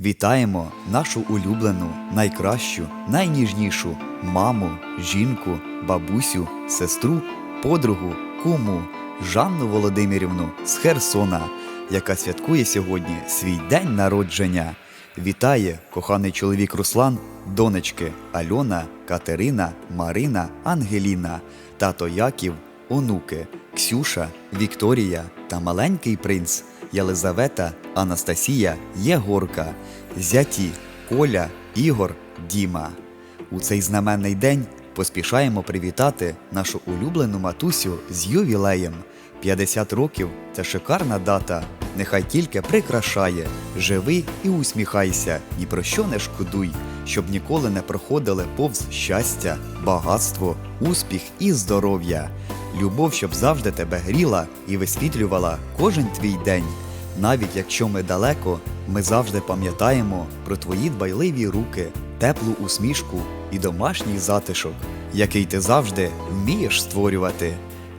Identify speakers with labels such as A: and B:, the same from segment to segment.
A: Вітаємо нашу улюблену, найкращу, найніжнішу маму, жінку, бабусю, сестру, подругу, куму Жанну Володимирівну з Херсона, яка святкує сьогодні свій день народження. Вітає коханий чоловік Руслан, донечки Альона, Катерина, Марина, Ангеліна, тато Яків, онуки Ксюша, Вікторія та маленький принц Єлизавета, Анастасія, Єгорка, зяті Коля, Ігор, Діма. У цей знаменний день поспішаємо привітати нашу улюблену матусю з ювілеєм. 50 років це шикарна дата. Нехай тільки прикрашає, живи і усміхайся, ні про що не шкодуй, щоб ніколи не проходили повз щастя, багатство, успіх і здоров'я. Любов, щоб завжди тебе гріла і висвітлювала кожен твій день. Навіть якщо ми далеко, ми завжди пам'ятаємо про твої дбайливі руки, теплу усмішку і домашній затишок, який ти завжди вмієш створювати.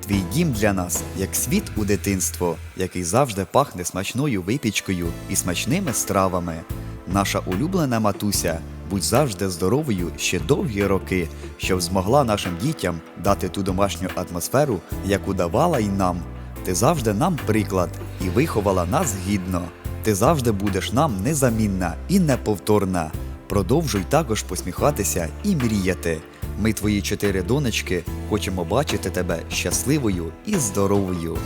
A: Твій дім для нас як світ у дитинство, який завжди пахне смачною випічкою і смачними стравами. Наша улюблена матуся, будь завжди здоровою ще довгі роки, щоб змогла нашим дітям дати ту домашню атмосферу, яку давала й нам. Ти завжди нам приклад і виховала нас гідно. Ти завжди будеш нам незамінна і неповторна. Продовжуй також посміхатися і мріяти. Ми, твої чотири донечки, хочемо бачити тебе щасливою і здоровою.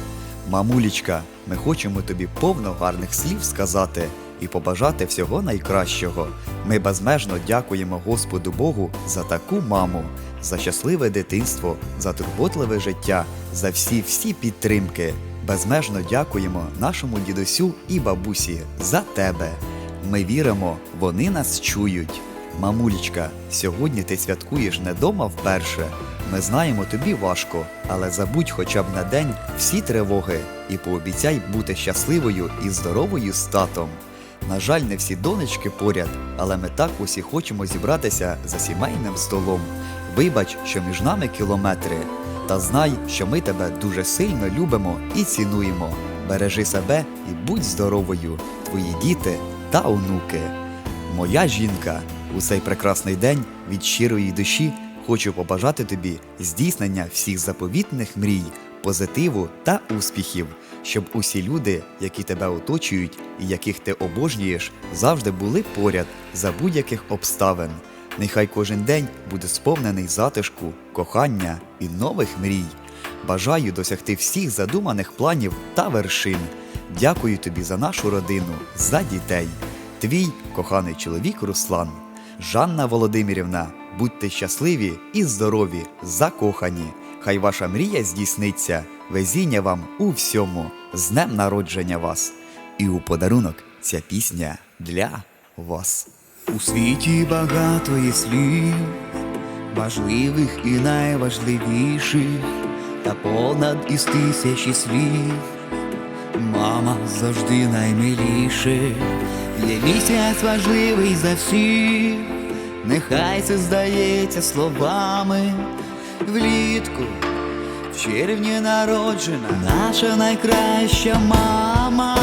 A: Мамулічка, ми хочемо тобі повно гарних слів сказати і побажати всього найкращого. Ми безмежно дякуємо Господу Богу за таку маму, за щасливе дитинство, за турботливе життя, за всі всі підтримки. Безмежно дякуємо нашому дідусю і бабусі за тебе. Ми віримо, вони нас чують. Мамулічка, сьогодні ти святкуєш не дома вперше. Ми знаємо, тобі важко, але забудь хоча б на день всі тривоги і пообіцяй бути щасливою і здоровою з татом. На жаль, не всі донечки поряд, але ми так усі хочемо зібратися за сімейним столом. Вибач, що між нами кілометри. Та знай, що ми тебе дуже сильно любимо і цінуємо. Бережи себе і будь здоровою, твої діти та онуки. Моя жінка, у цей прекрасний день від щирої душі хочу побажати тобі здійснення всіх заповітних мрій, позитиву та успіхів, щоб усі люди, які тебе оточують і яких ти обожнюєш, завжди були поряд за будь-яких обставин. Нехай кожен день буде сповнений затишку, кохання і нових мрій. Бажаю досягти всіх задуманих планів та вершин. Дякую тобі за нашу родину, за дітей. Твій коханий чоловік Руслан. Жанна Володимирівна, будьте щасливі і здорові, закохані. Хай ваша мрія здійсниться, везіння вам у всьому, з днем народження вас. І у подарунок ця пісня для вас.
B: У світі багато є слів, важливих і найважливіших, та понад із тисячі слів. Мама завжди наймиліше, є місяць важливий за всіх, нехай це здається словами влітку. В червні народжена наша найкраща мама,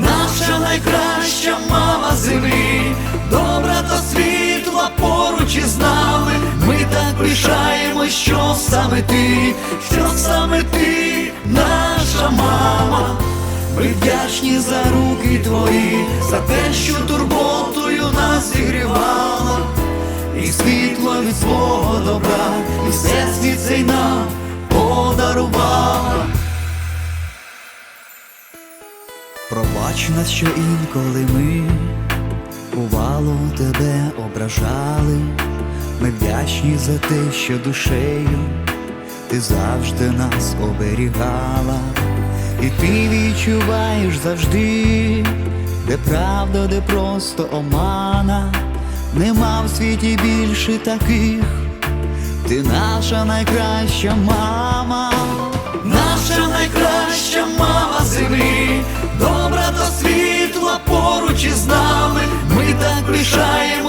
B: наша найкраща мама землі, добра та світла поруч із нами. Ми так пишаємо, що саме ти, що саме ти, наша мама. Ми вдячні за руки твої, за те, що турботою нас зігрівала і світло від свого добра, і все світ цей нам подарувала. Пробач нас, що інколи ми бувало тебе ображали. Ми вдячні за те, що душею ти завжди нас оберігала, і ти відчуваєш завжди, де правда, де просто омана, нема в світі більше таких. Ти наша найкраща мама, наша найкраща мама землі, добра та світла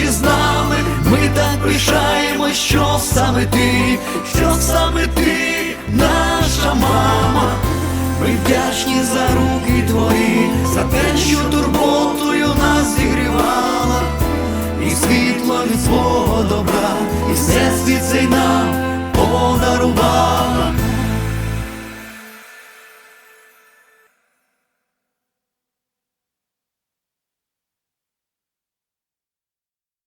B: Поруч із нами. Ми так пишаємо, що саме ти, що саме ти, наша мама. Ми вдячні за руки твої, за те, що турботою нас зігрівала, і світло від свого добра, і всесвіт цей нам